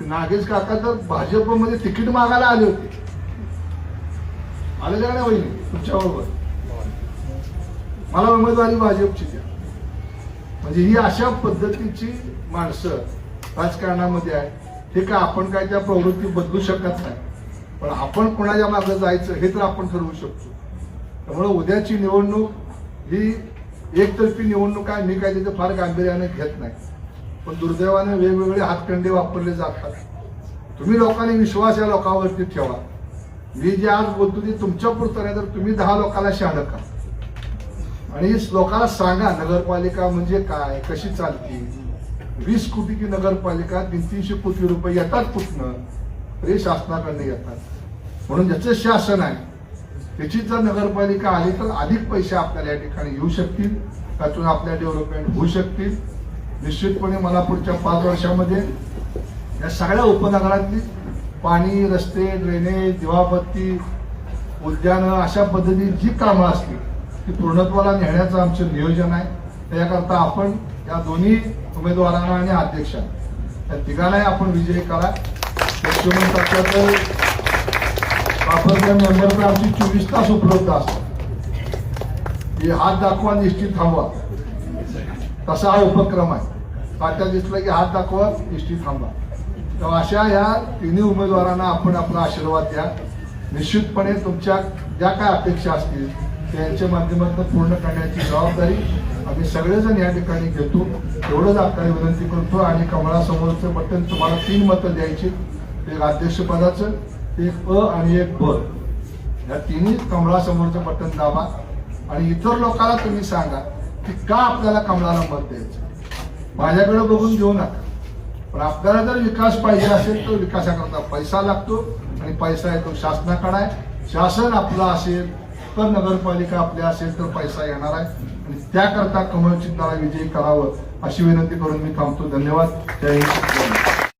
नागेश काका तर भाजपमध्ये तिकीट मागायला आले होते. आले का नाही बहिणी तुमच्या बरोबर. मला उमेदवारी भाजपची द्या. म्हणजे ही अशा पद्धतीची माणसं राजकारणामध्ये आहे हे का आपण काय त्या प्रवृत्ती बदलू शकत नाही. पण आपण कोणाच्या मागे जायचं हे तर आपण ठरवू शकतो. त्यामुळे उद्याची निवडणूक ही एकतर्फी निवडणूक आहे. मी काय त्याचं फार गांभीर्याने घेत नाही. पण दुर्दैवाने वेगवेगळे हातखंडे वापरले जातात. तुम्ही लोकांनी विश्वास या लोकांवरती ठेवा. मी जे आज बोलतो ते तुमच्या पुरतं नाही तर तुम्ही दहा लोकांना शहाणं का आणि लोकांना सांगा नगरपालिका म्हणजे काय कशी चालते? वीस कोटीची नगरपालिका तीन तीनशे कोटी रुपये येतात कुठनं? हे शासनाकडनं येतात. म्हणून ज्याचं शासन आहे त्याची जर नगरपालिका आली तर अधिक पैसे आपल्याला या ठिकाणी येऊ शकतील त्यातून आपल्या डेव्हलपमेंट होऊ शकतील. निश्चितपणे मला पुढच्या पाच वर्षामध्ये या सगळ्या उपनगरातली पाणी रस्ते ड्रेनेज दिवाबत्ती उद्यानं अशा पद्धतीची जी कामं असतील ती पूर्णत्वाला नेण्याचं आमचं नियोजन आहे. त्याकरता आपण या दोन्ही उमेदवारांना आणि अध्यक्षांना या तिघांनाही आपण विजयी करा. यशवंत तर वापरल्या मेंबरला आमची चोवीस तास उपलब्ध असतात. हे हात दाखवा निश्चित थांबवा. तसा हा उपक्रम आहे. पाट्या दिसला की हात दाखवा निश्चित थांबा. तर अशा ह्या तिन्ही उमेदवारांना आपण आपला आशीर्वाद द्या. निश्चितपणे तुमच्या ज्या काय अपेक्षा असतील त्यांच्या माध्यमातून पूर्ण करण्याची जबाबदारी आम्ही सगळेजण या ठिकाणी घेतो. एवढंच आपल्याला विनंती करतो आणि कमळासमोरचं बटन तुम्हाला तीन मतं द्यायची. एक अध्यक्षपदाचं एक अ आणि एक ब. या तिन्ही कमळासमोरचं बटन दाबा. आणि इतर लोकांना तुम्ही सांगा की का आपल्याला कमळाला मत द्यायचं? माझ्याकडे बघून घेऊ नका. पण आपल्याला जर विकास पाहिजे असेल तर विकासाकरता पैसा लागतो आणि पैसा येतो शासनाकडे. आहे शासन आपलं असेल तर नगरपालिका आपली असेल तर पैसा येणार आहे. आणि त्याकरता कमळ चिन्हाला विजयी करावं अशी विनंती करून मी थांबतो. धन्यवाद. जय हिंद.